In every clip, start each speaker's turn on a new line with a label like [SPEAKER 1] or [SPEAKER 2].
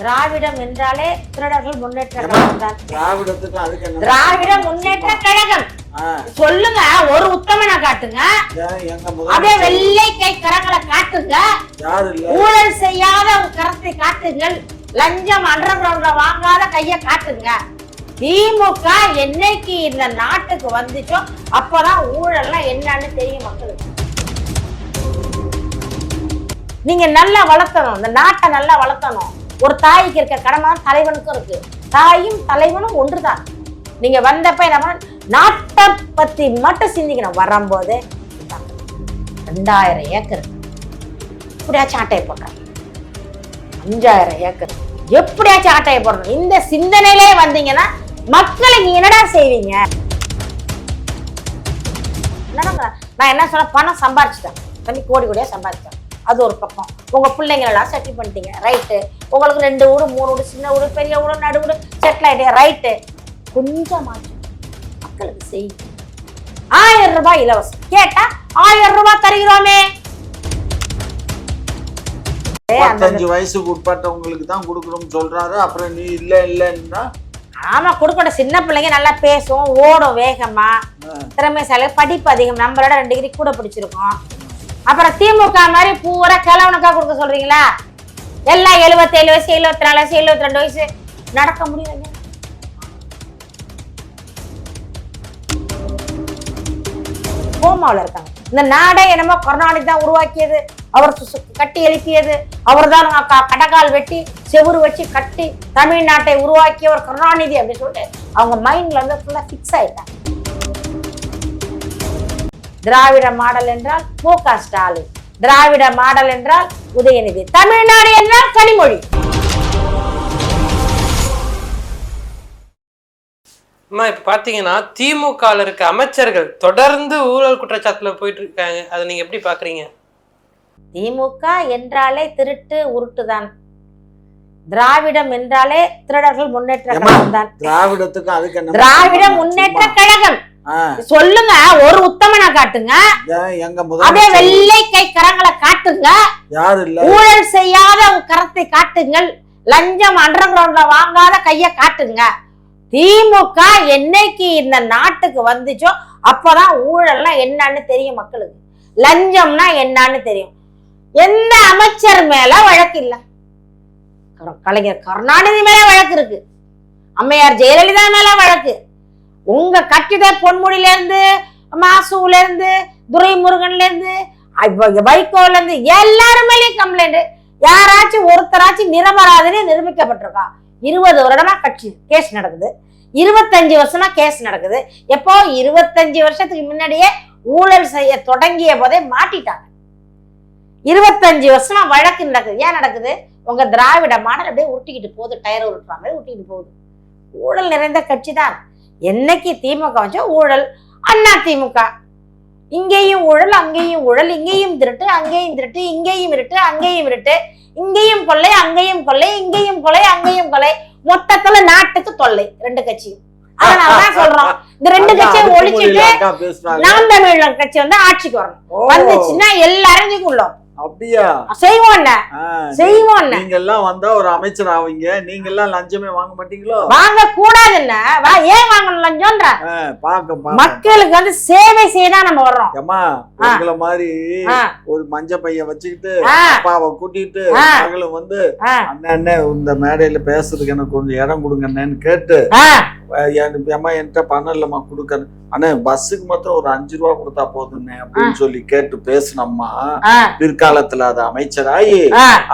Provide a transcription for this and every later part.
[SPEAKER 1] திராவிடம் என்றாலே திருடர்கள் முன்னேற்ற கழகம் தான்
[SPEAKER 2] திராவிடத்துக்கு அதுக்கு என்ன?
[SPEAKER 1] திராவிட முன்னேற்ற கழகம். சொல்லுங்க ஒரு உத்தமனை காட்டுங்க.
[SPEAKER 2] முதல்
[SPEAKER 1] வெள்ளை கை கரங்களை காட்டுங்க. ஊழல் செய்யாத கரத்தை காட்டுங்கள். லஞ்சம் அண்டர் கிரவுண்ட்ல வாங்காத கைய காட்டுங்க. திமுக என்னைக்கு இந்த நாட்டுக்கு வந்துச்சோ அப்பதான் ஊழல்லாம் என்னன்னு தெரியும் மக்களுக்கு. நீங்க நல்லா வளர்த்தணும். இந்த நாட்டை நல்லா வளர்த்தணும். ஒரு தாய்க்கு இருக்க கடமை தலைவனுக்கும் இருக்கு. தாயும் தலைவனும் ஒன்றுதான். நீங்க வந்தப்ப என்ன நாட்டை பத்தி மட்டும் சிந்திக்கணும். வரும்போது ரெண்டாயிரம் ஏக்கர். எப்படியாச்சும் ஆட்டையை போடுறேன் அஞ்சாயிரம் ஏக்கர். எப்படியாச்சும் ஆட்டையை போடணும். இந்த சிந்தனையிலே வந்தீங்கன்னா மக்களுக்கு என்னடா செய்வீங்க? நான் என்ன சொன்ன பணம் சம்பாரிச்சிட்டேன். தண்ணி கோடி கோடியா சம்பாரிச்சிட்டேன் அது ஒரு பக்கம். உங்க பிள்ளைங்களெல்லாம் செட்டில் பண்ணிட்டீங்க. ரைட்டு உங்களுக்கு ரெண்டு வீடு மூணு வீடு சின்ன வீடு பெரிய வீடு நடு வீடு செட்டில் ஆயிட்டீங்க ரைட்டு கொஞ்சமாச்சும் மக்களுக்கு செய். ஆயிரம் ரூபாய் இலவசம். கேட்டா ஆயிரம் ரூபாய் தருகிறோமே.
[SPEAKER 2] பத்தஞ்சு வயசுக்கு உட்பட்டவங்களுக்கு தான் கொடுக்கணும்னு சொல்றாரு. அப்புறம் நீ இல்ல இல்லன்னா?
[SPEAKER 1] ஆமா கொடுக்கட்ட சின்ன பிள்ளைங்க நல்லா பேசும் ஓடும் வேகமா. திறமைசாலி படிப்பு அதிகம். நம்மளோட ரெண்டு டிகிரி கூட பிடிச்சிருக்கோம். அப்புறம் திமுக மாதிரி பூரா கிழவனுக்கா கொடுக்க சொல்றீங்களா? எல்லாம் எழுபத்தேழு வயசு எழுபத்தி நாலு வயசு எழுபத்தி ரெண்டு வயசு. நடக்க முடியலங்க. கோமாவில் இருக்காங்க. இந்த நாடே என்னமோ கருணாநிதி தான் உருவாக்கியது. அவர் சு- கட்டி எழுப்பியது. அவர் தான் கடகால் வெட்டி செவுரு வச்சு கட்டி தமிழ்நாட்டை உருவாக்கியவர் கருணாநிதி அப்படின்னு சொல்லிட்டு அவங்க மைண்ட்ல வந்து ஃபுல்லா ஃபிக்ஸ் ஆயிட்டாங்க. திராவிட மாடல் என்றால் மு க ஸ்டாலின். திராவிட மாடல் என்றால் உதயநிதி. தமிழ்நாடு என்றால் கனிமொழி.
[SPEAKER 3] அம்மா இப்ப பாத்தீங்கன்னா திமுகல இருக்க அமைச்சர்கள் தொடர்ந்து ஊழல் குற்றச்சாட்டுல போயிட்டு இருக்காங்க அதை நீங்க எப்படி பாக்குறீங்க?
[SPEAKER 1] திமுக என்றாலே திருட்டு உருட்டுதான். திராவிடம் என்றாலே திருடர்கள் முன்னேற்ற? கழகம் தான்
[SPEAKER 2] திராவிடத்துக்கு அதுக்கு என்ன
[SPEAKER 1] திராவிட முன்னேற்ற கழகம். சொல்லுங்க ஒரு உத்தமனை காட்டுங்க.
[SPEAKER 2] முதல்
[SPEAKER 1] வெள்ளை கை கரங்களை காட்டுங்க. ஊழல் செய்யாத கரத்தை காட்டுங்கள். லஞ்சம் அண்டர் கிரவுண்ட்ல வாங்காத கைய காட்டுங்க. திமுக என்னைக்கு இந்த நாட்டுக்கு வந்துச்சோ அப்பதான் ஊழல்லாம் என்னன்னு தெரியும் மக்களுக்கு. லஞ்சம்னா என்னன்னு தெரியும். எந்த அமைச்சர் மேல வழக்கு இல்ல. கலைஞர் கருணாநிதி மேல வழக்கு இருக்கு. அம்மையார் ஜெயலலிதா மேல வழக்கு. உங்க கட்டிட பொன்முடியில இருந்து மாசுல இருந்து துரைமுருகன்ல இருந்து வைகோல இருந்து எல்லாருமே கம்ப்ளைண்ட் யாராச்சும் ஒருத்தராச்சும் நிரபராதனே நிரூபிக்கப்பட்டிருக்கா. இருபது வருடமா கட்சி கேஸ் நடக்குது. இருபத்தஞ்சு வருஷமா கேஸ் நடக்குது. எப்போ? இருபத்தஞ்சு வருஷத்துக்கு முன்னாடியே ஊழல் செய்ய தொடங்கிய போதே மாட்டிட்டாங்க. இருபத்தஞ்சு வருஷமா வழக்கு நடக்குது. ஏன் நடக்குது? உங்க திராவிட மாடல் அப்படியே உருட்டிக்கிட்டு போகுது. டயர் உருட்டுறாங்க உருட்டிக்கிட்டு போகுது. ஊழல் நிறைந்த கட்சி தான். என்னைக்கு திமுக வச்சோ ஊழல். அண்ணா திமுக. இங்கேயும் ஊழல் அங்கேயும் ஊழல் இங்கேயும் திருட்டு அங்கேயும் திருட்டு இங்கேயும் இருட்டு அங்கேயும் இருட்டு. இங்கேயும் கொள்ளை அங்கேயும் கொள்ளை இங்கேயும் கொலை அங்கேயும் கொலை மொத்தத்துல நாட்டுக்கு தொல்லை ரெண்டு கட்சியும். அதனாலதான் சொல்றோம். இந்த ரெண்டு கட்சியும் ஒழிச்சிட்டு நாம் தமிழர் கட்சி வந்து ஆட்சிக்கு வரணும். வந்துச்சுன்னா எல்லாரும் தூக்கிள்ளோம்
[SPEAKER 2] அப்படியா?
[SPEAKER 1] செய்வோம் என்ன செய்வோம் என்ன
[SPEAKER 2] நீங்க எல்லாம் வந்தா ஒரு அமைச்சர் ஆவீங்க. நீங்க எல்லாம் லஞ்சமே வாங்க மாட்டீங்களோ?
[SPEAKER 1] வாங்க கூடாது என்ன வா ஏன் வாங்கணும் லஞ்சம்ன்ற?
[SPEAKER 2] பாக்க
[SPEAKER 1] மக்களுக்கு வந்து சேவை செய்யதான் நம்ம வர்றோம்.
[SPEAKER 2] ஏம்மா
[SPEAKER 1] ஆ.
[SPEAKER 2] உங்களை மாதிரி ஒரு மஞ்ச பைய வச்சுக்கிட்டு அப்பாவை கூட்டிட்டு. மகளும் வந்து அண்ணன் அண்ணன் இந்த மேடையில பேசுறதுக்கு எனக்கு கொஞ்சம் இடம் கொடுங்க அண்ணேன்னு கேட்டு ஏம்மா என்கிட்ட பணம் இல்லம்மா கொடுக்க அண்ணே பஸ்ஸுக்கு மாத்திரம் ஒரு அஞ்சு ரூபா கொடுத்தா போதுண்ணே அப்படின்னு சொல்லி கேட்டு பேசினம்மா.
[SPEAKER 1] ஆ,
[SPEAKER 2] பிற்காலத்துல அது அமைச்சராயி.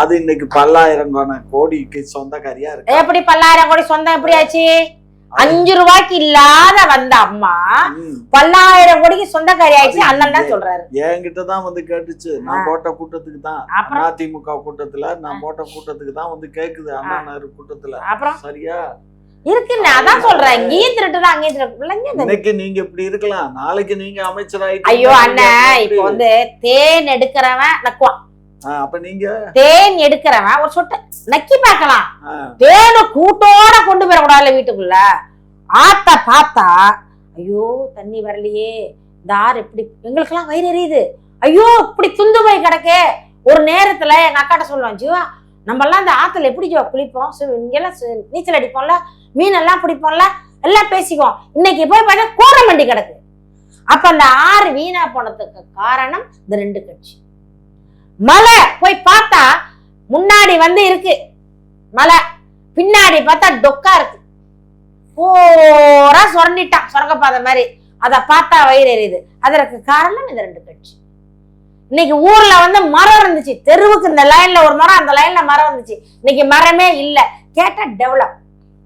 [SPEAKER 2] அது இன்னைக்கு பல்லாயிரம் கோடிக்கு சொந்தக்காரியா இருக்கு?
[SPEAKER 1] எப்படி பல்லாயிரம் கோடி சொந்தம் எப்படி ஆச்சு? அஞ்சு ரூபாய்க்கு இல்லாத வந்த அம்மா. பல்லாயிரம் கோடிக்கு சொந்தக்காரி ஆயிடுச்சு. அண்ணன் தான் சொல்றாரு.
[SPEAKER 2] என்கிட்ட தான் வந்து கேட்டுச்சு. நான் போட்ட கூட்டத்துக்கு தான்? அதிமுக கூட்டத்துல நான் போட்ட கூட்டத்துக்கு தான் வந்து கேக்குது. அண்ணா கூட்டத்துல.
[SPEAKER 1] அப்புறம்?
[SPEAKER 2] சரியா?
[SPEAKER 1] இருக்குன்னு அதான் சொல்றேன். இங்கேயும் திருட்டுதான் அங்கேயும் திருட்டு. பிள்ளைங்க இந்த-
[SPEAKER 2] இன்னைக்கு நீங்க இப்படி இருக்கலாம். நாளைக்கு நீங்க அமைச்சராயிட்டு
[SPEAKER 1] ஐயோ அண்ணன் இப்ப வந்து தேன் எடுக்கிறவன் நக்குவான்.
[SPEAKER 2] அப்ப நீங்க?
[SPEAKER 1] தேன் எடுக்கிறவன் ஒரு சொட்டு. நக்கி பார்க்கலாம். தேனு கூட்டோட கொண்டு போயிடக்கூடாதுல வீட்டுக்குள்ள. ஆத்த பார்த்தா ஐயோ தண்ணி வரலையே. தார் எப்படி? எங்களுக்கெல்லாம் வயிறு எரியுது. ஐயோ இப்படி துந்து போய் கிடக்கே. ஒரு நேரத்துல எங்க அக்காட்ட சொல்லுவான் ஜீவா நம்மெல்லாம் இந்த ஆற்றுல எப்படி குளிப்போம்? இங்கெல்லாம் நீச்சல் அடிப்போம்ல? மீனெல்லாம் பிடிப்போம்ல? எல்லாம் பேசிக்குவோம். இன்னைக்கு போய் பார்த்தா வண்டி கிடக்கு. அப்ப அந்த ஆறு வீணா போனதுக்கு காரணம் இந்த ரெண்டு கட்சி. மலை போய் பார்த்தா முன்னாடி வந்து இருக்கு. மலை பின்னாடி பார்த்தா டொக்கா இருக்கு. பூரா சுரண்டிட்டான். சுரங்கப்பாதை மாதிரி. அதை பார்த்தா வயிறு எரியுது. அதற்கு காரணம் இந்த ரெண்டு கட்சி. இன்னைக்கு ஊர்ல வந்து மரம் இருந்துச்சு. தெருவுக்கு இந்த லைன்ல ஒரு மரம் அந்த லைன்ல மரம் இருந்துச்சு. இன்னைக்கு மரமே இல்லை. கேட்டா டெவலப்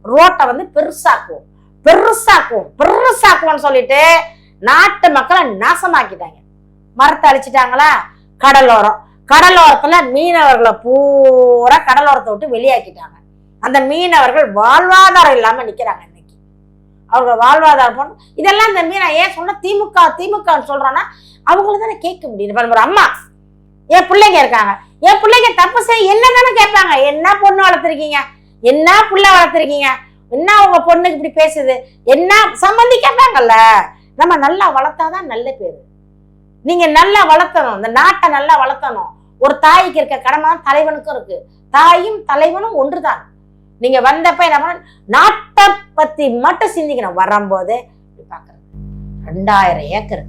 [SPEAKER 1] ரோட்டை வந்து பெருசாக்குவோம். பெருசாக்குவோம். பெருசாக்குவோம்னு சொல்லிட்டு நாட்டு மக்களை நாசமாக்கிட்டாங்க. மரத்தை அழிச்சிட்டாங்களா? கடலோரம். கடலோரத்துல மீனவர்களை பூரா கடலோரத்தை விட்டு வெளியாக்கிட்டாங்க. அந்த மீனவர்கள் வாழ்வாதாரம் இல்லாம நிக்கிறாங்க. அவங்க வாழ்வாதாரம் போன இதெல்லாம் இந்த நான் ஏன் சொன்னால் திமுக திமுகன்னு சொல்றான்னா அவங்கள தானே கேட்க முடியும். இப்போ நம்ம அம்மா என் பிள்ளைங்க இருக்காங்க. என் பிள்ளைங்க தப்பு செய்ய என்ன தானே கேட்பாங்க. என்ன பொண்ணு வளர்த்துருக்கீங்க? என்ன புள்ள வளர்த்துருக்கீங்க? என்ன உங்க பொண்ணுக்கு இப்படி பேசுது? என்ன சம்பந்தி கேட்பாங்கல்ல. நம்ம நல்லா வளர்த்தாதான் நல்ல பேர். நீங்க நல்லா வளர்த்தணும். இந்த நாட்டை நல்லா வளர்த்தணும். ஒரு தாய்க்கு இருக்க கடமை தான் தலைவனுக்கும் இருக்கு. தாயும் தலைவனும் ஒன்றுதான். நீங்க வந்தப்ப என்ன பண்ண நாட்டை பத்தி மட்டும் சிந்திக்கணும். வரும்போது பாக்குறது ரெண்டாயிரம் ஏக்கர்.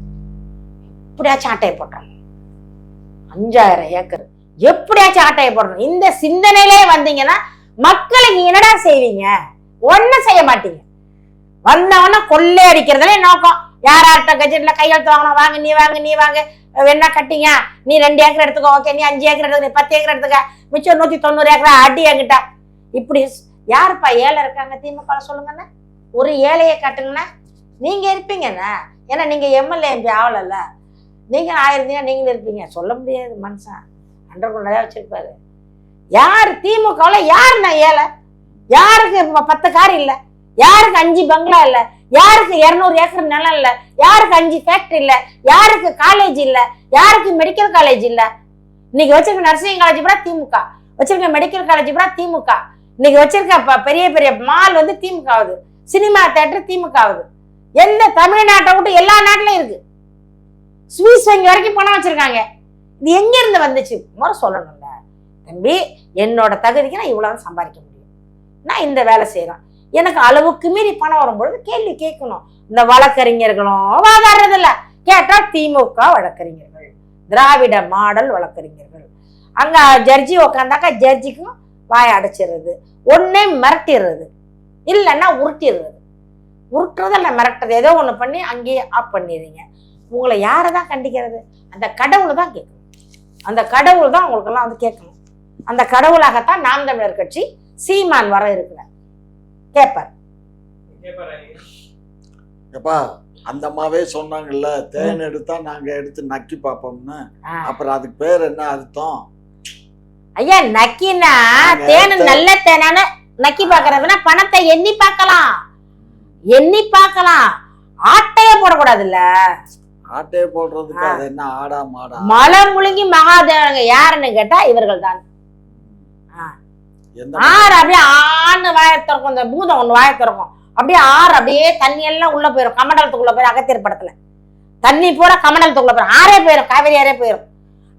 [SPEAKER 1] எப்படியாச்சும் ஆட்டையை போட்டோம் அஞ்சாயிரம் ஏக்கர். எப்படியாச்சும் ஆட்டையை போடணும். இந்த சிந்தனையிலே வந்தீங்கன்னா மக்களுக்கு என்னடா செய்வீங்க? ஒன்றும் செய்ய மாட்டீங்க. வந்தவன கொள்ளை அடிக்கிறதுல நோக்கம்? யார் யார்கிட்ட கட்ஜெட்ல கையெழுத்து வாங்கணும்? வாங்க நீ வாங்க நீ வாங்க. வேணா கட்டிங்க. நீ ரெண்டு ஏக்கர் எடுத்துக்கோ. ஓகே நீ அஞ்சு ஏக்கர் எடுத்துக்க. நீ பத்து ஏக்கர் எடுத்துக்க. மிச்சம் நூத்தி தொண்ணூறு ஏக்கர் அடி என்கிட்ட. இப்படி யாருப்பா ஏழை இருக்காங்க திமுக சொல்லுங்கண்ணா ஒரு ஏழையை காட்டுங்கண்ணா நீங்க இருப்பீங்கண்ணா ஏன்னா நீங்க எம்எல்ஏ எம்பி ஆகலல்ல நீங்க ஆயிருந்தீங்க நீங்களும் இருப்பீங்க. சொல்ல முடியாது மனுஷன். அண்டர் நிறையா வச்சிருப்பாரு. யார் திமுகவில் யாருண்ணா ஏழை? யாருக்கு பத்து கார் இல்லை? யாருக்கு அஞ்சு பங்களா இல்லை? யாருக்கு இரநூறு ஏக்கர் நிலம் இல்லை? யாருக்கு அஞ்சு ஃபேக்ட்ரி இல்லை? யாருக்கு காலேஜ் இல்லை? யாருக்கு மெடிக்கல் காலேஜ் இல்லை? இன்னைக்கு வச்சிருக்க நர்சிங் காலேஜ் பூரா திமுக. வச்சிருக்க மெடிக்கல் காலேஜ் பூரா திமுக. இன்னைக்கு வச்சிருக்க பெரிய பெரிய மால் வந்து திமுக ஆகுது சினிமா தேட்டர் திமுக ஆகுது எந்த தமிழ்நாட்டை விட்டு எல்லா நாட்டிலும் இருக்கு. ஸ்வீஸ் வங்கி வரைக்கும் பணம் வச்சிருக்காங்க. இது எங்க இருந்து வந்துச்சு முறை சொல்லணும்ல. தம்பி என்னோட தகுதிக்கு நான் இவ்வளவு சம்பாதிக்க முடியும். நான் இந்த வேலை செய்யறேன் எனக்கு அளவுக்கு மீறி பணம் வரும்பொழுது கேள்வி கேட்கணும். இந்த வழக்கறிஞர்களும் வாதாடுறதில்ல. கேட்டா திமுக வழக்கறிஞர்கள். திராவிட மாடல் வழக்கறிஞர்கள். அங்க ஜட்ஜி உக்காந்தாக்கா ஜட்ஜிக்கும் வாய் அடைச்சிடுறது. ஒன்னே மிரட்டிடுறது. இல்லைன்னா உருட்டிடுறது. உருட்டுறது இல்லை மிரட்டுறது. ஏதோ ஒண்ணு பண்ணி அங்கேயே ஆஃப் பண்ணிடுறீங்க. உங்களை யாரை தான் கண்டிக்கிறது? அந்த கடவுள் தான் கேட்கணும். அந்த கடவுள் தான் உங்களுக்கெல்லாம் வந்து கேட்கணும். அந்த கடவுளாகத்தான் நாம் தமிழர் கட்சி சீமான் வர இருக்கிறார் கேட்பார்
[SPEAKER 2] எப்பா அந்த அம்மாவே சொன்னாங்கல்ல தேன் எடுத்தா நாங்க எடுத்து நக்கி பார்ப்போம்னு. அப்புறம் அதுக்கு பேர் என்ன அர்த்தம்?
[SPEAKER 1] ஐயா நக்கினா தேனு நல்ல தேனான நக்கி பாக்குறதுன்னா பணத்தை எண்ணி பார்க்கலாம். எண்ணி பார்க்கலாம். ஆட்டைய போடக்கூடாதுல்ல?
[SPEAKER 2] ஆட்டையை போடுறதுக்கு. அது என்ன ஆடா மாடா?
[SPEAKER 1] மலை முழுங்கி மகாதேவனுங்க யாருன்னு கேட்டா இவர்கள் தான் ஆறு அப்படியே ஆண் வாய திறக்கும் இந்த பூதம் ஒண்ணு வாய திறக்கும். அப்படியே ஆறு அப்படியே தண்ணி எல்லாம் உள்ள போயிடும் கமண்டலத்துக்குள்ள போயிடும் அகத்தியர் படத்துல. தண்ணி பூரா கமண்டலத்துக்குள்ள போயிடும் ஆறே போயிடும் காவேரி ஆறே போயிடும்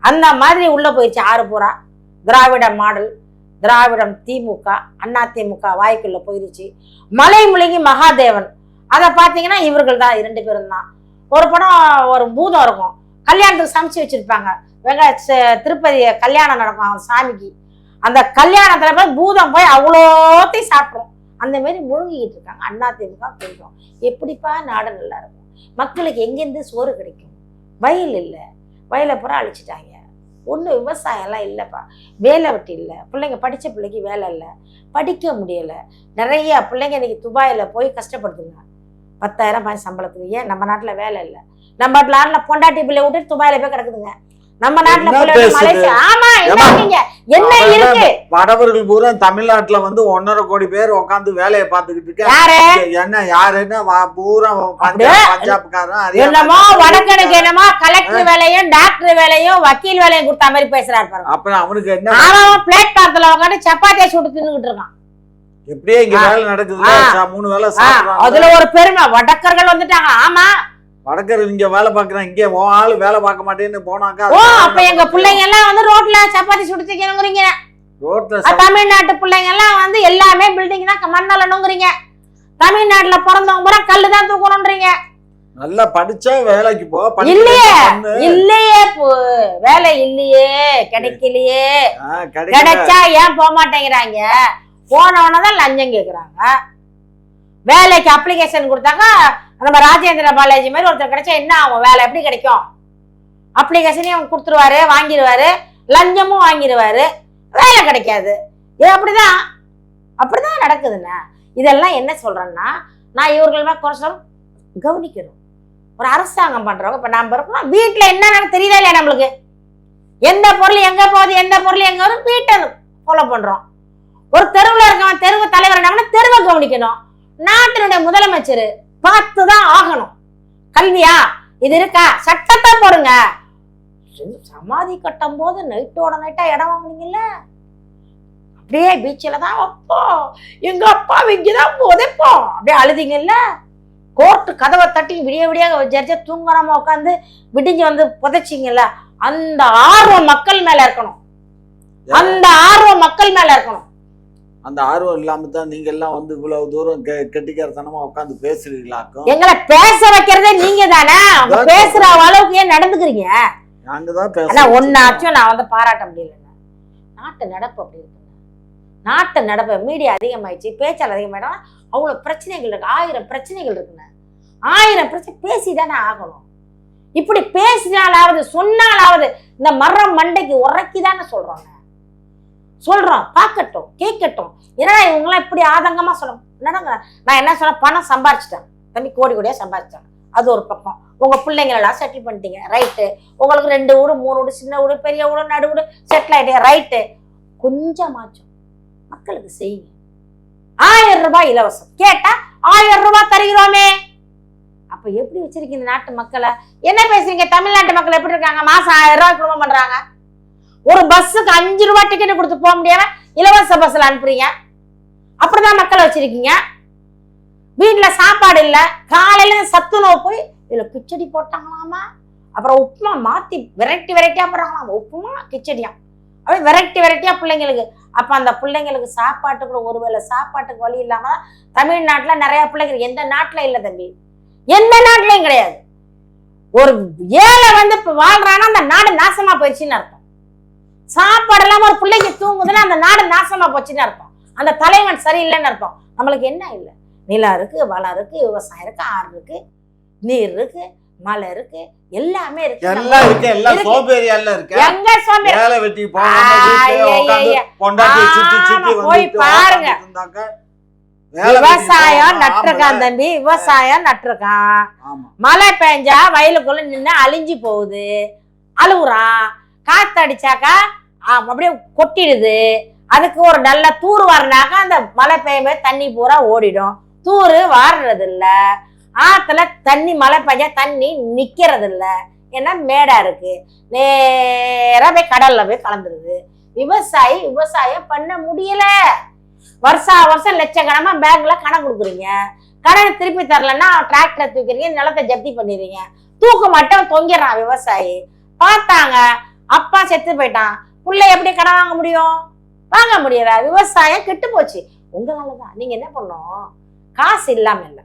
[SPEAKER 1] அந்த மாதிரி உள்ள போயிடுச்சு ஆறு பூரா. திராவிட மாடல் திராவிடம் திமுக அண்ணா திமுக வாய்க்குள்ள போயிருச்சு. மலை முழுகி மகாதேவன். அதை பார்த்தீங்கன்னா இவர்கள் தான் இரண்டு பேரும் தான். ஒரு படம் ஒரு பூதம் இருக்கும். கல்யாணத்துக்கு சமைச்சு வச்சிருப்பாங்க. வெங்க ச- திருப்பதி கல்யாணம் நடக்கும் அவங்க சாமிக்கு. அந்த கல்யாணத்துல போய் பூதம் போய் அவ்வளோத்தையும் சாப்பிட்ரும் அந்த மாதிரி முழுங்கிக்கிட்டு இருக்காங்க. அண்ணா திமுக கொஞ்சம் எப்படிப்பா நாடு நல்லா இருக்கும்? மக்களுக்கு எங்கேருந்து சோறு கிடைக்கும்? வயல் இல்லை. வயலை பூரா அழிச்சிட்டாங்க. ஒன்றும் விவசாயம்லாம் இல்லைப்பா. வேலை வெட்டி இல்லை. பிள்ளைங்க படித்த பிள்ளைக்கு வேலை இல்லை. படிக்க முடியலை. நிறைய பிள்ளைங்க இன்னைக்கு துபாயில் போய் கஷ்டப்படுதுங்க. பத்தாயிரம் பாய் சம்பளத்துக்கு. ஏன்? நம்ம நாட்டில் வேலை இல்லை. நம்ம நாட்டில் பொண்டாட்டி பிள்ளை விட்டு துபாயில போய் கிடக்குதுங்க. நம்ம நாட்டில் ஆமா என்ன என்ன இருக்கு
[SPEAKER 2] வடவர்கள் பூரா தமிழ்நாட்டுல வந்து ஒன்னரை கோடி பேர் உட்காந்து வேலையை பார்த்துக்கிட்டு இருக்க
[SPEAKER 1] யாரு?
[SPEAKER 2] என்ன யாருன்னா பூரா பஞ்சாப்காரன்
[SPEAKER 1] என்னமோ
[SPEAKER 2] ஹரியானா
[SPEAKER 1] வடக்கனுக்கு என்னமோ கலெக்டர் வேலையும் டாக்டர் வேலையும் வக்கீல் வேலையும் கொடுத்த மாதிரி பேசுறாரு பாருங்க.
[SPEAKER 2] அப்புறம் அவனுக்கு என்ன
[SPEAKER 1] அவன் பிளேட்பாரத்துல உட்காந்து சப்பாத்தியா சுட்டு தின்னுகிட்டு இருக்கான்.
[SPEAKER 2] எப்படியே இங்க. வேலை நடக்குது மூணு வேலை
[SPEAKER 1] அதுல ஒரு பெருமை. வடக்கர்கள் வந்துட்டாங்க. ஆமா.
[SPEAKER 2] வடக்கர் இங்க வேலை பாக்குறான் இங்க உன் ஆளு வேலை பார்க்க மாட்டேன்னு போனாக்கா
[SPEAKER 1] ஓ அப்ப எங்க பிள்ளைங்க எல்லாம் வந்து ரோட்ல சப்பாத்தி சுட்டு திக்கணுங்கிறீங்க
[SPEAKER 2] ரோட்ல
[SPEAKER 1] தமிழ்நாட்டு பிள்ளைங்க எல்லாம் வந்து எல்லாமே பில்டிங் தான் மண்ணலனுங்கிறீங்க தமிழ்நாட்டுல பிறந்தவங்க பூரா கல்லு தான் தூக்கணும்ன்றீங்க.
[SPEAKER 2] நல்லா படிச்சா வேலைக்கு போ
[SPEAKER 1] இல்லையே. இல்லையே போ வேலை இல்லையே கிடைக்கலையே. கிடைச்சா ஏன் போக மாட்டேங்கிறாங்க போனவன தான் லஞ்சம் கேக்குறாங்க. வேலைக்கு அப்ளிகேஷன் கொடுத்தாங்க. நம்ம ராஜேந்திர பாலாஜி மாதிரி ஒருத்தர் கிடைச்சா என்ன ஆகும்? வேலை எப்படி கிடைக்கும்? அப்ளிகேஷனையும் அவங்க கொடுத்துருவாரு வாங்கிடுவாரு லஞ்சமும் வாங்கிடுவாரு. வேலை கிடைக்காது. இது அப்படிதான். அப்படிதான் நடக்குதுண்ணா இதெல்லாம் என்ன சொல்றேன்னா நான் இவர்கள் மேல கவனிக்கணும். ஒரு அரசாங்கம் பண்றவங்க இப்ப நம்ம இருக்கோம்? வீட்டுல என்ன தெரியுதா இல்லையா நம்மளுக்கு? எந்த பொருள் எங்க போகுது எந்த பொருள் எங்க வரும் வீட்டை ஃபாலோ பண்றோம். ஒரு தெருவில் இருக்கவன் தெருவு தலைவர் என்ன தெருவை கவனிக்கணும். நாட்டினுடைய முதலமைச்சர் பார்த்து தான் ஆகணும். கல்வியா? இது இருக்கா? சட்டத்தை போடுங்க. சமாதி கட்டும் போது நைட்டோட நைட்டா இடம் வாங்குனீங்கல்ல? அப்படியே பீச்சில் தான் வைப்போம். எங்க அப்பா இங்கதான் புதைப்போம். அப்படியே அழுதிங்கல்ல? கோர்ட்டு கதவை தட்டி விடிய விடிய ஜட்ஜ தூங்காம உட்காந்து விடிஞ்சு வந்து புதைச்சிங்கல்ல? அந்த ஆர்வம் மக்கள் மேல இருக்கணும். அந்த ஆர்வம் மக்கள் மேல இருக்கணும்.
[SPEAKER 2] அந்த ஆர்வம் இல்லாம தான் நீங்க எல்லாம் வந்து இவ்வளவு தூரம் கெட்டிக்காரத்தனமா உட்காந்து பேசுறீங்களாக்கும்
[SPEAKER 1] எங்களை பேச வைக்கிறதே நீங்க தானே பேசுற அளவுக்கு ஏன் நடந்துக்கிறீங்க?
[SPEAKER 2] நாங்கதான்
[SPEAKER 1] ஆனா
[SPEAKER 2] பேச
[SPEAKER 1] ஒன்னாச்சும் நான் வந்து பாராட்ட முடியல நாட்டு நடப்பு அப்படி இருக்குங்க நாட்டு நடப்பு மீடியா அதிகமாயிடுச்சு பேச்சாளர் அதிகமாயிட்டா அவ்வளவு பிரச்சனைகள் இருக்கு. ஆயிரம் பிரச்சனைகள் இருக்குங்க ஆயிரம் பிரச்சனை பேசிதானே ஆகணும். இப்படி பேசினாலாவது சொன்னாலாவது இந்த மரம் மண்டைக்கு உரைக்கி தானே சொல்றோங்க சொல்றோம் பார்க்கட்டும் கேட்கட்டும். என்னடா இவங்கெல்லாம் இப்படி ஆதங்கமா சொல்லணும் என்னடாங்க நான் என்ன சொல்ல பணம் சம்பாரிச்சிட்டேன். தம்பி கோடி கோடியா சம்பாரிச்சிட்டேன் அது ஒரு பக்கம். உங்க பிள்ளைங்களெல்லாம் செட்டில் பண்ணிட்டீங்க. ரைட்டு உங்களுக்கு ரெண்டு வீடு மூணு வீடு சின்ன வீடு பெரிய வீடு நடு வீடு செட்டில் ஆயிட்டீங்க. ரைட்டு கொஞ்சமாச்சும் மக்களுக்கு செய்யுங்க. ஆயிரம் ரூபாய் இலவசம். கேட்டா ஆயிரம் ரூபாய் தருகிறோமே. அப்ப எப்படி வச்சிருக்கீங்க இந்த நாட்டு மக்களை? என்ன பேசுறீங்க? தமிழ்நாட்டு மக்கள் எப்படி இருக்காங்க? மாசம் ஆயிரம் ரூபாய் குடும்பம் பண்றாங்க. ஒரு பஸ்ஸுக்கு அஞ்சு ரூபா டிக்கெட் கொடுத்து போக முடியாம இலவச பஸ்ல அனுப்புறீங்க. அப்படிதான் மக்களை வச்சிருக்கீங்க. வீட்டுல சாப்பாடு இல்ல. காலையில சத்துணவு போய் இதுல கிச்சடி போட்டாங்களாமா? அப்புறம் உப்புமா மாத்தி வெரைட்டி வெரைட்டியா போடுறாங்களாம்? உப்புமா கிச்சடியா? அப்படியே வெரைட்டி வெரைட்டியா பிள்ளைங்களுக்கு. அப்ப அந்த பிள்ளைங்களுக்கு சாப்பாட்டுக்கு ஒருவேளை சாப்பாட்டுக்கு வழி இல்லாம தமிழ்நாட்டுல நிறைய பிள்ளைங்க எந்த நாட்டுல இல்ல தம்பி? எந்த நாட்டுலயும் கிடையாது. ஒரு ஏழை வந்து இப்ப வாழ்றான்னா அந்த நாடு நாசமா போயிடுச்சுன்னு அர்த்தம். சாப்பாடு இல்லாம ஒரு பிள்ளைக்கு தூங்குதுன்னா அந்த நாடு நாசமா போச்சுன்னு அர்த்தம். அந்த தலைவன் சரியில்லைன்னு அர்த்தம். நம்மளுக்கு என்ன இல்லை? நிலம் இருக்கு வளம் இருக்கு விவசாயம் இருக்கு ஆறு இருக்கு நீர் இருக்கு மலை இருக்கு எல்லாமே இருக்கு.
[SPEAKER 2] எல்லாம் இருக்கு எல்லாம்
[SPEAKER 1] இருக்கு.
[SPEAKER 2] சோம்பேறியால இருக்கு.
[SPEAKER 1] எங்க சுவாமி
[SPEAKER 2] வேலை வெட்டி
[SPEAKER 1] போய் பாருங்க. விவசாயம் நட்டிருக்கான். தம்பி. விவசாயம் நட்டிருக்கான். மழை பெஞ்சா வயலுக்குள்ள நின்று அழிஞ்சு போகுது. அழுகுறான் காற்று அடிச்சாக்கா அப்படியே கொட்டிடுது. அதுக்கு ஒரு நல்ல தூர் வரனாக்கா அந்த மழை பெய்யும் போது தண்ணி பூரா ஓடிடும். தூர் வாடுறது இல்லை ஆற்றுல தண்ணி மழை பெஞ்சா தண்ணி நிற்கிறது இல்லை ஏன்னா மேடா இருக்கு. நேராக போய் கடலில் போய் கலந்துருது. விவசாயி விவசாயம் பண்ண முடியல. வருஷா வருஷம் லட்சக்கணமா பேங்க்ல கணக்கு கொடுக்குறீங்க. கடனை திருப்பி தரலன்னா டிராக்டர் தூக்கிறீங்க நிலத்தை ஜப்தி பண்ணிடுறீங்க. தூக்க மட்டும் தொங்கிடுறான் விவசாயி. பார்த்தாங்க அப்பா செத்து போயிட்டான். புள்ள எப்படி கடன் வாங்க முடியும்? வாங்க முடியல. விவசாயம் கெட்டு போச்சு. உங்களாலதான். நீங்க என்ன பண்ணணும்? காசு இல்லாம இல்ல.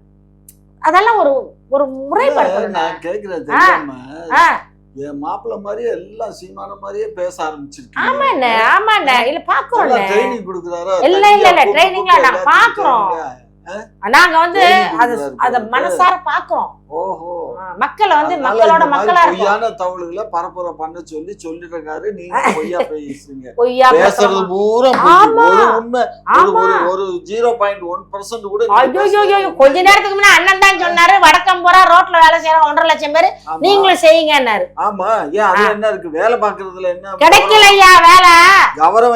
[SPEAKER 1] அதெல்லாம் ஒரு ஒரு முறைப்படுத்தணும்
[SPEAKER 2] நான் என் மாப்பிள்ள மாதிரியே எல்லாம் சீமான மாதிரியே பேச ஆரம்பிச்சிருக்கீங்க.
[SPEAKER 1] ஆமாண்ணே ஆமாண்ணே. இல்ல பாக்குறோம்
[SPEAKER 2] ட்ரைனிங் கொடுக்குறாரா?
[SPEAKER 1] இல்ல, இல்ல, இல்ல, trainingல நாங்க பாக்குறோம். நாங்க வந்து அது அத. மனசார பாக்குறோம்.
[SPEAKER 2] ஓஹோ.
[SPEAKER 1] மக்களை வந்து மக்களோட மக்களா
[SPEAKER 2] பொய்யான தகவல்களை பரப்புரை பண்ண சொல்லி சொல்லிருக்காரு நீங்க பொய்யா பேசுறீங்க
[SPEAKER 1] பொய்யா
[SPEAKER 2] பேசுறது. பூரா. ஒரு உண்மை ஒரு ஜீரோ பாயிண்ட் ஒன் பர்சன்ட் கூட
[SPEAKER 1] கொஞ்ச நேரத்துக்கு முன்னாடி அண்ணன் தான் சொன்னாரு வடக்கம் போறா ரோட்ல வேலை செய்யறோம் ஒன்றரை லட்சம் பேரு. நீங்களும் செய்யுங்கன்னாரு.
[SPEAKER 2] ஆமா. ஏன் அது என்ன இருக்கு? வேலை பாக்குறதுல என்ன
[SPEAKER 1] கிடைக்கலையா வேலை?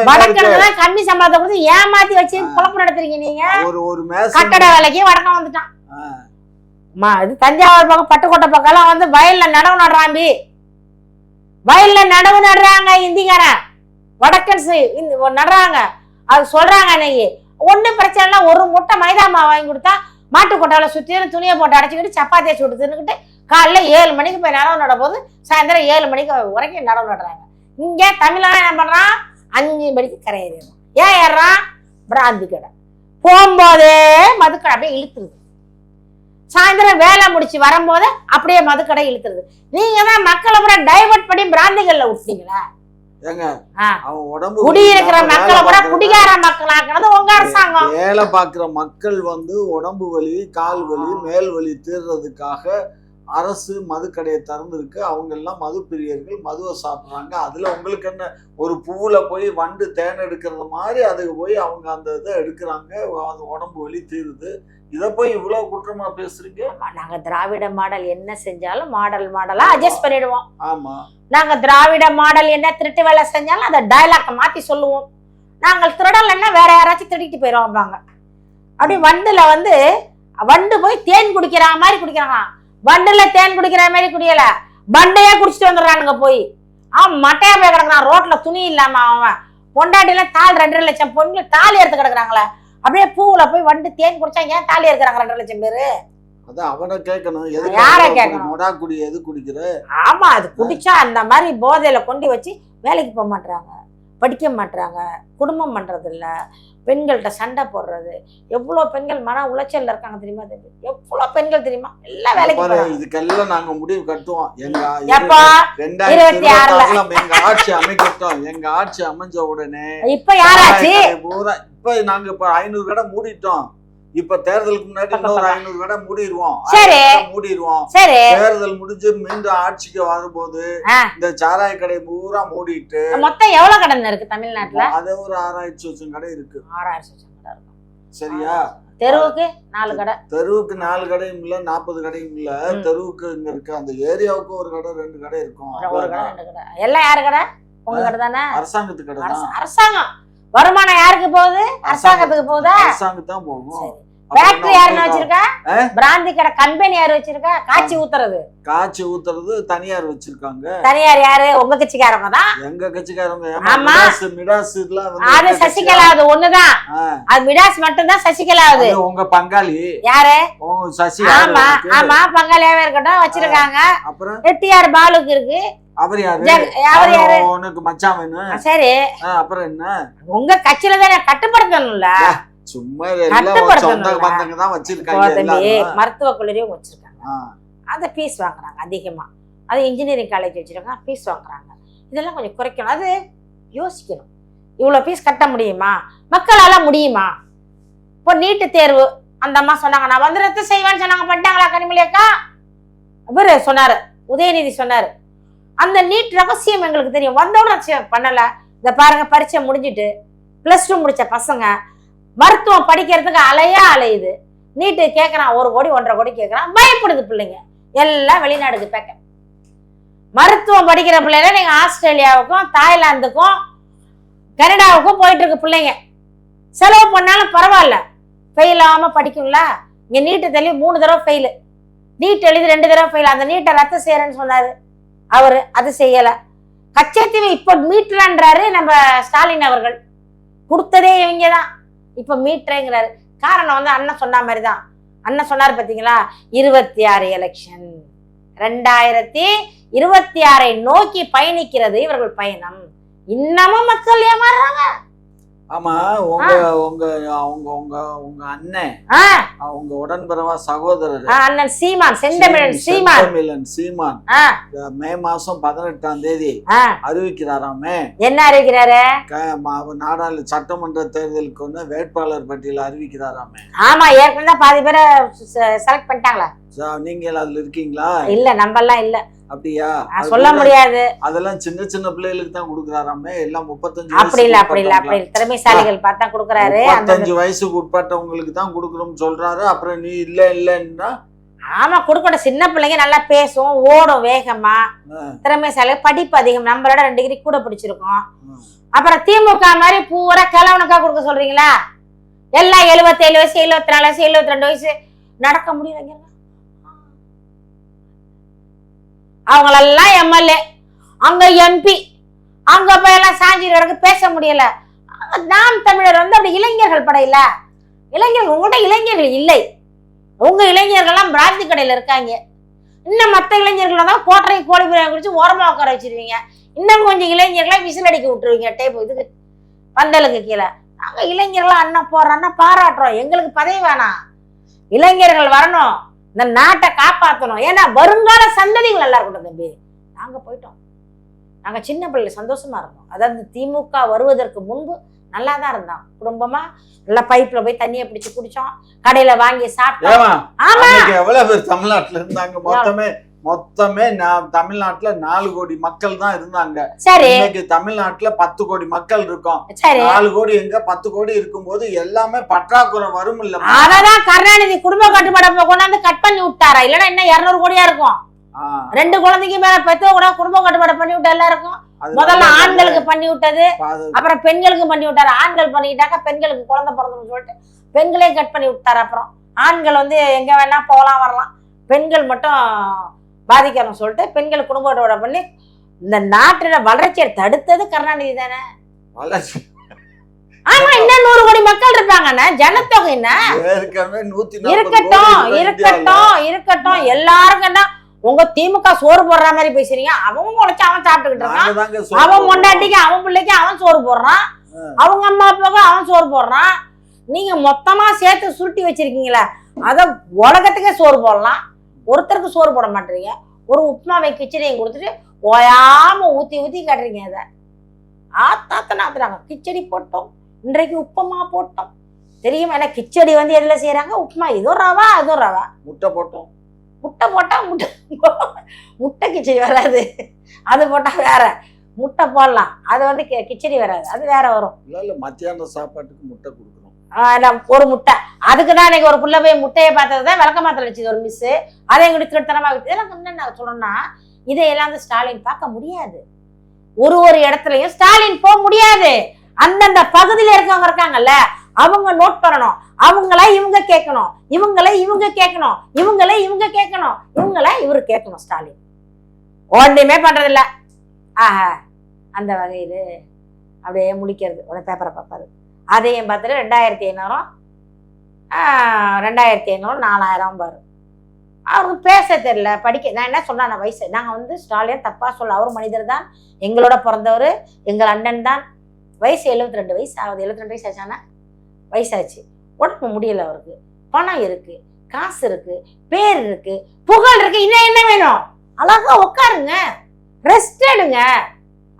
[SPEAKER 1] வடக்கத்துல கம்மி சம்பளத்தை கொடுத்து ஏமாத்தி வச்சு குழப்பம் நடத்துறீங்க நீங்க.
[SPEAKER 2] ஒரு ஒரு
[SPEAKER 1] கட்டட வேலைக்கு வடக்கம் வந்துட்டான். மா இது தஞ்சாவூர் பக்கம் பட்டுக்கோட்டை பக்கம் எல்லாம் வந்து வயல்ல நடவு நடுறாம்பி. வயல்ல நடவு நடுறாங்க இந்திக்காரன். வடக்கன்ஸ் இந்த நடுறாங்க. அது சொல்றாங்க அன்னைக்கு. ஒன்றும் பிரச்சனை இல்லை. ஒரு முட்டை மைதா மாவு வாங்கி கொடுத்தா மாட்டு கொட்டால துணியை போட்டு அடைச்சிக்கிட்டு சப்பாத்தியை சுட்டு தின்னுக்கிட்டு காலைல ஏழு மணிக்கு போய் நடவு நட போது சாயந்தரம் ஏழு மணிக்கு வரைக்கும் நடவு நடுறாங்க. இங்கே தமிழ்நாடு என்ன பண்ணுறான் அஞ்சு மணிக்கு கரை ஏறிடுறான் ஏன் ஏறான் பிராந்தி கடை. போகும்போதே மதுக்கடை அப்படியே இழுத்துருது. சாயந்தரம் வேலை முடிச்சு வரும்போது அப்படியே மதுக்கடை இழுத்துருது நீங்க தான் மக்களை பூரா டைவர்ட் பண்ணி பிராந்திகள்ல விட்டீங்களா குடியிருக்கிற மக்களை கூட குடிகார மக்களாக்குறது உங்க அரசாங்கம்.
[SPEAKER 2] வேலை பார்க்குற மக்கள் வந்து உடம்பு வலி கால் வலி மேல் வலி தீர்றதுக்காக அரசு மதுக்கடையை திறந்திருக்கு. அவங்க எல்லாம் மது பிரியர்கள் மதுவை சாப்பிட்றாங்க. அதுல உங்களுக்கு என்ன ஒரு பூவுல போய் வண்டு தேன் எடுக்கிறது மாதிரி அதுக்கு போய் அவங்க அந்த இதை எடுக்கிறாங்க. அந்த உடம்பு வலி தீருது. இதை போய் இவ்வளவு குற்றமா பேசுறீங்க?
[SPEAKER 1] ஆமா, நாங்க திராவிட மாடல் என்ன செஞ்சாலும் மாடல் மாடலா அட்ஜஸ்ட் பண்ணிடுவோம்.
[SPEAKER 2] ஆமா.
[SPEAKER 1] நாங்க திராவிட மாடல் என்ன திருட்டு வேலை செஞ்சாலும் அதை டைலாக்க மாத்தி சொல்லுவோம். நாங்கள் திருடலைன்னா வேற யாராச்சும் திருடிட்டு போயிடுவாங்க அப்படி வண்டுல வந்து வண்டு போய் தேன் குடிக்கிற மாதிரி குடிக்கிறாங்க. வண்டுல தேன் குடிக்கிற மாதிரி குடியல. வண்டையே குடிச்சிட்டு வந்துடுறானுங்க போய். அவன் மட்டையா போய் கிடக்குறான். ரோட்ல துணி இல்லாம அவன். பொண்டாட்டில தாள் ரெண்டரை லட்சம் பொண்ணு தாலி எடுத்து கிடக்குறாங்களே. அப்படியே பூவுல போய் வண்டு தேன் குடிச்சா ஏன் தாலி எடுக்கிறாங்க ரெண்டரை லட்சம் பேரு?
[SPEAKER 2] அதான் அவனை கேட்கணும். எது
[SPEAKER 1] யாரை கேட்கணும்?
[SPEAKER 2] மொடா குடி எது குடிக்கிற?
[SPEAKER 1] ஆமா அது குடிச்சா அந்த மாதிரி போதையில கொண்டு வச்சு வேலைக்கு போக மாட்றாங்க. படிக்க மாட்றாங்க. குடும்பம் பண்றது இல்ல பெண்கள்கிட்ட சண்டை போடுறது. எவ்வளவு பெண்கள் மன உளைச்சல்ல இருக்காங்க தெரியுமா தம்பி? எவ்வளவு பெண்கள் தெரியுமா? எல்லாம் வேலைக்கு
[SPEAKER 2] பாரு,
[SPEAKER 1] போறாங்க.
[SPEAKER 2] இதுக்கெல்லாம் நாங்க முடிவு கட்டுவோம். எங்க ஆட்சி அமைக்கட்டும். எங்க ஆட்சி அமைஞ்ச உடனே
[SPEAKER 1] இப்ப யாராச்சு
[SPEAKER 2] இப்ப நாங்க இப்ப ஐநூறு கடை மூடிட்டோம். இப்ப தேர்தலுக்கு முன்னாடி இன்னொரு ஐநூறு கடை மூடிடுவோம்
[SPEAKER 1] சரி.
[SPEAKER 2] கடை மூடிடுவோம்
[SPEAKER 1] சரி.
[SPEAKER 2] தேர்தல் முடிஞ்சு மீண்டும் ஆட்சிக்கு வரும்போது. இந்த சாராய கடை பூரா மூடிட்டு
[SPEAKER 1] மொத்தம் எவ்வளவு கடன் இருக்கு தமிழ்நாட்டுல?
[SPEAKER 2] அதே ஒரு ஆறாயிரத்தி லட்சம் கடை இருக்கு.
[SPEAKER 1] ஆறாயிரம் லட்சம் கடை இருக்கும்
[SPEAKER 2] சரியா?
[SPEAKER 1] தெருவுக்கு நாலு கடை.
[SPEAKER 2] தெருவுக்கு நாலு கடையும் இல்ல நாற்பது கடையும் இல்ல. தெருவுக்கு இங்க இருக்கு அந்த ஏரியாவுக்கு ஒரு கடை ரெண்டு கடை இருக்கும்.
[SPEAKER 1] ஒரு கடை. ரெண்டு கடை. எல்லாம் யாரு கடை? உங்க கடை தானே?
[SPEAKER 2] அரசாங்கத்து கடை
[SPEAKER 1] அரசாங்கம். வருமானம் யாருக்கு போகுது? அரசாங்கத்துக்கு. போகுதா?
[SPEAKER 2] அரசாங்கம் தான் போகும்.
[SPEAKER 1] ஃபேக்டரி யாருன்னு வச்சிருக்கா? பிராந்தி கடை கம்பெனி யாரு வச்சிருக்கா? காய்ச்சி ஊத்துறது.
[SPEAKER 2] காய்ச்சி ஊத்துறது தனியார் வச்சிருக்காங்க.
[SPEAKER 1] தனியார் யாரு? உங்க கட்சிக்காரங்க தான்.
[SPEAKER 2] எங்க கட்சிக்காரங்க
[SPEAKER 1] ஆமா.
[SPEAKER 2] மிடாஸ்
[SPEAKER 1] அது சசிகலா அது ஒண்ணுதான். அது மிடாஸ் மட்டும்தான் சசிகலா அது.
[SPEAKER 2] உங்க பங்காளி.
[SPEAKER 1] யாரு?
[SPEAKER 2] சசி
[SPEAKER 1] ஆமா? ஆமா பங்காளியாவே இருக்கட்டும் வச்சிருக்காங்க.
[SPEAKER 2] அப்புறம்?
[SPEAKER 1] டிஆர் பாலுக்கு இருக்கு.
[SPEAKER 2] அவர் யாரு? உனக்கு மச்சான் வேணும்.
[SPEAKER 1] சரி.
[SPEAKER 2] அப்புறம் என்ன?
[SPEAKER 1] உங்க கட்சியில தானே கட்டுப்படுத்தணும்ல.
[SPEAKER 2] சும்மா சொந்த. பந்தங்க தான் வச்சிருக்காங்க
[SPEAKER 1] மருத்துவக் கல்லூரியும் வச்சிருக்காங்க.
[SPEAKER 2] ஆ,
[SPEAKER 1] அதை ஃபீஸ் வாங்குறாங்க அதிகமா. அது இன்ஜினியரிங் காலேஜ் வச்சிருக்காங்க ஃபீஸ் வாங்குறாங்க. இதெல்லாம் கொஞ்சம் குறைக்கணும். அது யோசிக்கணும். இவ்வளோ ஃபீஸ் கட்ட முடியுமா? மக்களால முடியுமா? இப்போ நீட்டு தேர்வு அந்த அம்மா சொன்னாங்க நான் வந்து ரத்து செய்வேன்னு சொன்னாங்க பண்ணிட்டாங்களா கனிமொழி அக்கா? இவரு சொன்னாரு உதயநிதி சொன்னாரு அந்த நீட் ரகசியம் எங்களுக்கு தெரியும். வந்தோட பண்ணல. இந்த பாருங்க பரீட்சை முடிஞ்சிட்டு ப்ளஸ் டூ முடிச்ச பசங்க மருத்துவம் படிக்கிறதுக்கு அலையா அலையுது நீட்டு கேட்குறான் ஒரு கோடி ஒன்றரை கோடி கேட்குறான் பயப்படுது பிள்ளைங்க. எல்லாம் வெளிநாடுக்கு பேக்க. மருத்துவம் படிக்கிற பிள்ளைங்க நீங்க ஆஸ்திரேலியாவுக்கும் தாய்லாந்துக்கும் கனடாவுக்கும் போயிட்டு இருக்கு பிள்ளைங்க. செலவு பண்ணாலும் பரவாயில்ல. ஃபெயில் ஆகாம படிக்கும்ல. இங்க நீட்டு தள்ளி மூணு தடவை ஃபெயிலு நீட் எழுதி ரெண்டு தடவை ஃபெயில் அந்த நீட்டை ரத்து செய்யறேன்னு சொன்னாரு. அவர் அது செய்யல. கச்சத்தீவு இப்ப மீட்லான்றாரு நம்ம ஸ்டாலின் அவர்கள். கொடுத்ததே இவங்க தான் இப்ப மீட்டுறேங்கிறாரு காரணம் வந்து அண்ணன் சொன்ன மாதிரி தான் அண்ணன் சொன்னார் பார்த்தீங்களா இருபத்தி ஆறு எலெக்ஷன் ரெண்டாயிரத்தி இருபத்தி ஆறை நோக்கி பயணிக்கிறது இவர்கள் பயணம். இன்னமும் மக்கள் ஏமாறுறாங்க.
[SPEAKER 2] ஆமா உங்க உங்க அவங்க உங்க உங்க அண்ணன். அவங்க உடன்பிறவா சகோதரர்.
[SPEAKER 1] அண்ணன் சீமான் செந்தமிழன் சீமான்.
[SPEAKER 2] செந்தமிழன் சீமான். மே மாசம் பதினெட்டாம் தேதி அறிவிக்கிறாராமே.
[SPEAKER 1] என்ன அறிவிக்கிறாரு?
[SPEAKER 2] நாடாளு சட்டமன்ற தேர்தலுக்கு வேட்பாளர் பட்டியல் அறிவிக்கிறாராமே.
[SPEAKER 1] ஆமா ஏற்கனவே பாதி பேரை செலக்ட் பண்ணிட்டாங்களா?
[SPEAKER 2] ச- நீங்க அதுல இருக்கீங்களா?
[SPEAKER 1] இல்ல நம்மெல்லாம் இல்ல.
[SPEAKER 2] அப்படியா?
[SPEAKER 1] சொல்ல முடியாது.
[SPEAKER 2] அதெல்லாம் சின்ன சின்ன பிள்ளைகளுக்கு தான் கொடுக்குறாராமே? எல்லாம் முப்பத்தஞ்சு
[SPEAKER 1] அப்படி இல்ல அப்படி இல்ல அப்படி. திறமைசாலிகள் பார்த்தா கொடுக்கறாரு.
[SPEAKER 2] முப்பத்தஞ்சு வயசுக்கு உட்பட்டவங்களுக்கு தான் கொடுக்குறோம்னு சொல்றாரு. அப்புறம் நீ இல்ல இல்லன்னா?
[SPEAKER 1] ஆமா கொடுக்கணும் சின்ன பிள்ளைங்க நல்லா பேசும் ஓடும் வேகமா. திறமைசாலி படிப்பு அதிகம். நம்மளோட ரெண்டு டிகிரி கூட படிச்சிருக்கோம். அப்புறம் திமுக மாதிரி பூரா கிழவனுக்கா கொடுக்க சொல்றீங்களா? எல்லாம் எழுபத்தேழு வயசு எழுபத்தி நாலு வயசு எழுபத்தி ரெண்டு வயசு. நடக்க முடியலைங்க. அவங்களெல்லாம் எம்எல்ஏ அங்க எம்பி அங்க போய் எல்லாம் சாஞ்சி கிடக்கு பேச முடியல. நாம் தமிழர் வந்து அப்படி இளைஞர்கள் படையில. இளைஞர்கள் உங்கள்கிட்ட இளைஞர்கள் இல்லை. உங்க இளைஞர்கள்லாம் பிராந்தி கடையில இருக்காங்க. இன்னும் மற்ற இளைஞர்களை தான் கோட்டரை கோழி பிரியாணி குடிச்சு ஓரமாக உட்கார வச்சிருவீங்க. இன்னும் கொஞ்சம் இளைஞர்களை விசில் அடிக்க விட்டுருவீங்க டேப் இதுக்கு பந்தலுக்கு கீழே. நாங்கள் இளைஞர்கள் அண்ணன் போடுறோன்னா பாராட்டுறோம். எங்களுக்கு பதவி வேணாம். இளைஞர்கள் வரணும். இந்த நாட்டை காப்பாற்றணும் ஏன்னா வருங்கால சந்ததிகள் நல்லா இருக்கட்டும் தம்பி. நாங்க போயிட்டோம். நாங்க சின்ன பிள்ளை சந்தோஷமா இருந்தோம். அதாவது திமுக வருவதற்கு முன்பு நல்லா தான் இருந்தோம் குடும்பமா நல்லா பைப்ல போய் தண்ணியை பிடிச்சு குடிச்சோம். கடையில வாங்கி சாப்பிட்டோம். ஆமா.
[SPEAKER 2] எவ்வளவு பேர் தமிழ்நாட்டுல இருந்தாங்க? மொத்தமே மொத்தமே நான் தமிழ்நாட்டுல நாலு கோடி மக்கள் தான் இருந்தாங்க.
[SPEAKER 1] சரி.
[SPEAKER 2] இன்னைக்கு தமிழ்நாட்டுல பத்து கோடி மக்கள் இருக்கோம். நாலு கோடி எங்க பத்து கோடி இருக்கும்போது எல்லாமே பற்றாக்குறை வரும் இல்ல.
[SPEAKER 1] அததான் கருணாநிதி குடும்ப கட்டுப்பாடை கொண்டாந்து கட் பண்ணி விட்டாரா? இல்லைன்னா இன்னும் இருநூறு கோடியா இருக்கும்? ரெண்டு குழந்தைக்கு மேல பெத்தவங்க கூட குடும்ப கட்டுப்பாடு பண்ணி விட்ட எல்லாருக்கும் முதல்ல ஆண்களுக்கு பண்ணி விட்டது அப்புறம் பெண்களுக்கு பண்ணி விட்டாரு. ஆண்கள் பண்ணிக்கிட்டாக்க பெண்களுக்கு குழந்தை பிறந்ததுன்னு சொல்லிட்டு பெண்களையும் கட் பண்ணி விட்டாரு அப்புறம். ஆண்கள் வந்து எங்க வேணா போகலாம் வரலாம். பெண்கள் மட்டும் பாதிக்கணும்னு சொல்லிட்டு பெண்கள் குடும்ப கட்டுப்பாடு பண்ணி இந்த நாட்டோட வளர்ச்சியை தடுத்தது கருணாநிதி தானே?
[SPEAKER 2] வளர்ச்சி.
[SPEAKER 1] ஆமா இன்னும் நூறு கோடி மக்கள் இருப்பாங்கண்ணே? ஜனத்தொகை இருக்கட்டும். இருக்கட்டும் இருக்கட்டும். எல்லாருக்குன்னா உங்க திமுக சோறு போடுற மாதிரி பேசுறீங்க. அவன் முளைச்சு அவன் சாப்பிட்டுக்கிட்டு இருக்கான். அவன் பொண்டாட்டிக்கு அவன் பிள்ளைக்கு அவன் சோறு போடுறான். அவங்க அம்மா அப்பாவுக்கு அவன் சோறு போடுறான். நீங்க மொத்தமா சேர்த்து சுருட்டி வச்சிருக்கீங்களே அத உலகத்துக்கே சோறு போடலாம். ஒருத்தருக்கு சோறு போட மாட்டீங்க ஒரு உப்புமாவை கிச்சடியும் கொடுத்துட்டு ஓயாம ஊத்தி ஊத்தி காட்டுறீங்க அதை ஆத்தாத்தன ஆத்துறாங்க. கிச்சடி போட்டோம். இன்றைக்கு உப்புமா போட்டோம். தெரியுமா ஏன்னா கிச்சடி வந்து எதுல செய்யறாங்க உப்புமா. இதுவும் ரவா அதுவும் ரவா.
[SPEAKER 2] முட்டை போட்டோம்.
[SPEAKER 1] முட்டை போட்டா முட்டை முட்டை கிச்சடி வராது. அது போட்டா வேற. முட்டை போடலாம். அது வந்து கிச்சடி வராது. அது வேற வரும்.
[SPEAKER 2] இல்ல இல்ல. மத்தியான சாப்பாட்டுக்கு முட்டை
[SPEAKER 1] நான் ஒரு முட்டை. அதுக்கு தான் இன்னைக்கு ஒரு புள்ள போய் முட்டையை பார்த்தது தான் விளக்க மாத்திரம் வச்சுது ஒரு மிஸ் அதை எங்களுக்கு திருத்தனமாக விட்டு இதெல்லாம் என்ன நான் சொல்லணும்னா இதையெல்லாம் வந்து ஸ்டாலின் பார்க்க முடியாது. ஒரு ஒரு இடத்துலையும் ஸ்டாலின் போக முடியாது. அந்தந்த பகுதியில் இருக்கவங்க இருக்காங்கல்ல அவங்க நோட் பண்ணணும். அவங்கள இவங்க கேட்கணும். இவங்கள இவங்க கேட்கணும். இவங்கள இவங்க கேட்கணும். இவங்கள இவரு கேட்கணும் ஸ்டாலின். ஒன்றுமே பண்றதில்ல. ஆஹா அந்த வகையில் அப்படியே முழிக்கிறது. உடனே பேப்பரை பார்ப்பாரு. அதையும் பார்த்துட்டு ரெண்டாயிரத்தி ஐநூறும் ரெண்டாயிரத்தி ஐநூறு நாலாயிரம் பாரு அவருக்கு பேச தெரியல படிக்க நான் என்ன சொன்னேன் நான் வயசு நாங்கள் வந்து ஸ்டாலின் தப்பாக சொல்ல அவர் மனிதர் தான் எங்களோட பிறந்தவர் எங்கள் அண்ணன் தான். வயசு எழுபத்தி ரெண்டு வயசு ஆகுது எழுபத்தி ரெண்டு வயசு ஆச்சானா வயசாச்சு. உடம்பு முடியல அவருக்கு. பணம் இருக்குது காசு இருக்குது பேர் இருக்குது புகழ் இருக்குது இன்னும் என்ன வேணும்? அழகா உட்காருங்க ரெஸ்ட் எடுங்க.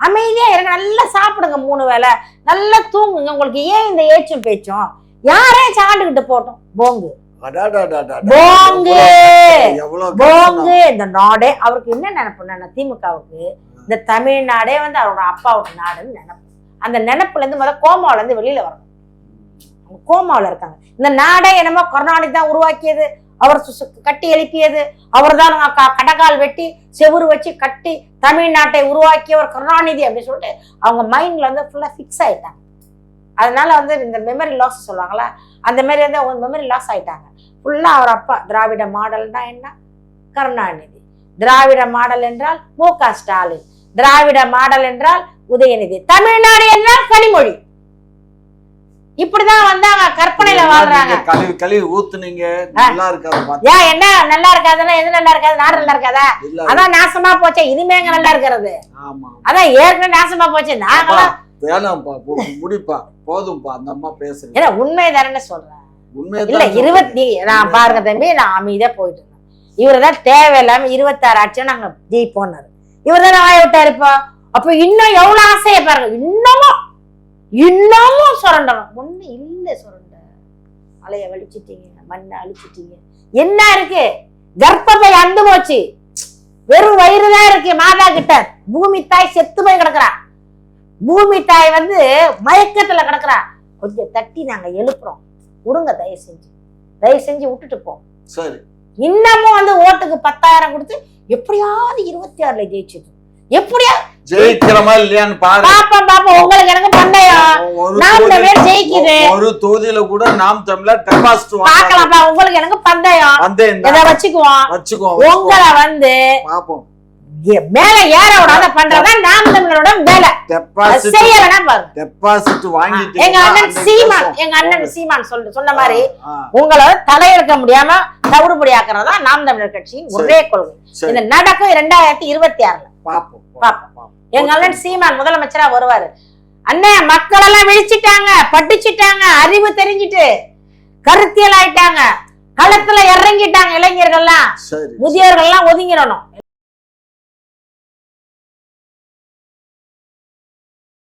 [SPEAKER 1] அமைதியா இருங்க நல்லா சாப்பிடுங்க மூணு வேளை. நல்லா தூங்குங்க. உங்களுக்கு ஏன் இந்த ஏச்சும் பேச்சும்? யாரே சாண்டுகிட்டு போட்டோம் போங்கு. இந்த நாடே அவருக்கு என்ன நினைப்பு நான் திமுகவுக்கு இந்த தமிழ்நாடே வந்து அவரோட அப்பாவோட நாடுன்னு நினைப்பு. அந்த நினைப்புல இருந்து முதல்ல கோமாவுல இருந்து வெளியில வரணும். கோமாவுல இருக்காங்க. இந்த நாடே என்னமோ கருணாநிதி தான் உருவாக்கியது. அவர் கட்டி எழுப்பியது. அவர் தான் கடகால் வெட்டி செவுரு வச்சு கட்டி தமிழ்நாட்டை உருவாக்கியவர் கருணாநிதி அப்படின்னு சொல்லிட்டு அவங்க மைண்ட்ல வந்து ஃபுல்லா ஃபிக்ஸ் ஆயிட்டாங்க. அதனால வந்து இந்த மெமரி லாஸ் சொல்லுவாங்களா அந்த மாதிரி வந்து அவங்க மெமரி லாஸ் ஆயிட்டாங்க. ஃபுல்லா அவர் அப்பா திராவிட மாடல்னா என்ன? கருணாநிதி. திராவிட மாடல் என்றால் மு க ஸ்டாலின். திராவிட மாடல் என்றால் உதயநிதி. தமிழ்நாடு என்றால் கனிமொழி. இப்படிதான் வந்து அவங்க கற்பனையில வாழ்றாங்க.
[SPEAKER 2] கழுவி கழுவி ஊத்துனீங்க. நல்லா இருக்காது
[SPEAKER 1] ஏன் என்ன நல்லா இருக்காதுன்னா எது நல்லா இருக்காது? நாடு நல்லா இருக்காதா? அதான் நாசமா போச்சே இனிமே எங்க நல்லா இருக்கிறது?
[SPEAKER 2] ஆமா.
[SPEAKER 1] அதான் ஏற்கனவே நாசமா போச்சு நாங்களாம்
[SPEAKER 2] வேணாம்ப்பா முடிப்பா. போதும்ப்பா அந்த அம்மா பேசுறேன்
[SPEAKER 1] ஏன்னா உண்மை தானே சொல்றேன்.
[SPEAKER 2] உண்மையை
[SPEAKER 1] இல்ல இருபத்தி நான் பாருங்க தம்பி நான் அமைதியா போயிட்டு இருந்தேன் இவரு தான் தேவையில்லாம இருபத்தாறு ஆட்சியும் நாங்க ஜெயிப்போம்னாரு. இவர் தான் ஆய விட்டாரு இப்போ அப்ப இன்னும் எவ்வளவு ஆசையை பாருங்க இன்னமும் இன்னமும் சுரண்டணும் ஒண்ணு இல்ல சுரண்ட மலைய வலிச்சிட்டீங்க மண்ணை அழிச்சிட்டீங்க. என்ன இருக்கு? கர்ப்பப்பை அந்து போச்சு. வெறும் வயிறு தான் இருக்கு மாதா கிட்ட பூமி தாய் செத்து போய் கிடக்குறா. பூமி தாய் வந்து மயக்கத்துல கிடக்குறா. கொஞ்சம் தட்டி நாங்க எழுப்புறோம். விடுங்க தயவு செஞ்சு. தயவு செஞ்சு விட்டுட்டு போ.
[SPEAKER 2] சரி.
[SPEAKER 1] இன்னமும் வந்து ஓட்டுக்கு பத்தாயிரம் கொடுத்து எப்படியாவது இருபத்தி ஆறுல ஜெயிச்சிடும் எப்படியா
[SPEAKER 2] ஜெயிக்கிறோமா இல்லையான்னு பாரு.
[SPEAKER 1] உங்களுக்கு எனக்கு பந்தயம்
[SPEAKER 2] ஒரு
[SPEAKER 1] நாம் தமிழர் ஜெயிக்குது.
[SPEAKER 2] ஒரு தொகுதியில கூட நாம் தமிழர் டெபாசிட் வாங்க
[SPEAKER 1] பாக்கலாம்ப்பா உங்களுக்கு எனக்கு பந்தயம்
[SPEAKER 2] வந்து இந்த
[SPEAKER 1] இதை வச்சுக்குவோம்
[SPEAKER 2] வச்சுக்கோ
[SPEAKER 1] உங்களை வந்து
[SPEAKER 2] பாப்போம்.
[SPEAKER 1] மேல ஏற விடாத பண்றதா நாம் தமிழரோட வேலை செய்யலைன்னா பாருங்க.
[SPEAKER 2] டெபாசிட் வாங்கிட்டு
[SPEAKER 1] எங்க அண்ணன் சீமான் எங்க அண்ணன் சீமான் சொல்லு சொன்ன மாதிரி உங்களை தலையெடுக்க முடியாம தவிடுபடி ஆக்குறதா நாம் தமிழர் கட்சியின் ஒரே கொள்கை. இது நடக்கும் இரண்டாயிரத்தி இருபத்தி ஆறுல.
[SPEAKER 2] பாப்போம்
[SPEAKER 1] எங்க அண்ணன் சீமான் முதலமைச்சரா வருவாரு. அண்ணே மக்கள் எல்லாம் விழிச்சிட்டாங்க படிச்சிட்டாங்க அறிவு தெரிஞ்சிட்டு கருத்தியல் ஆயிட்டாங்க களத்துல இறங்கிட்டாங்க இளைஞர்கள்லாம். முதியோர்கள்லாம் ஒதுங்கிடணும்.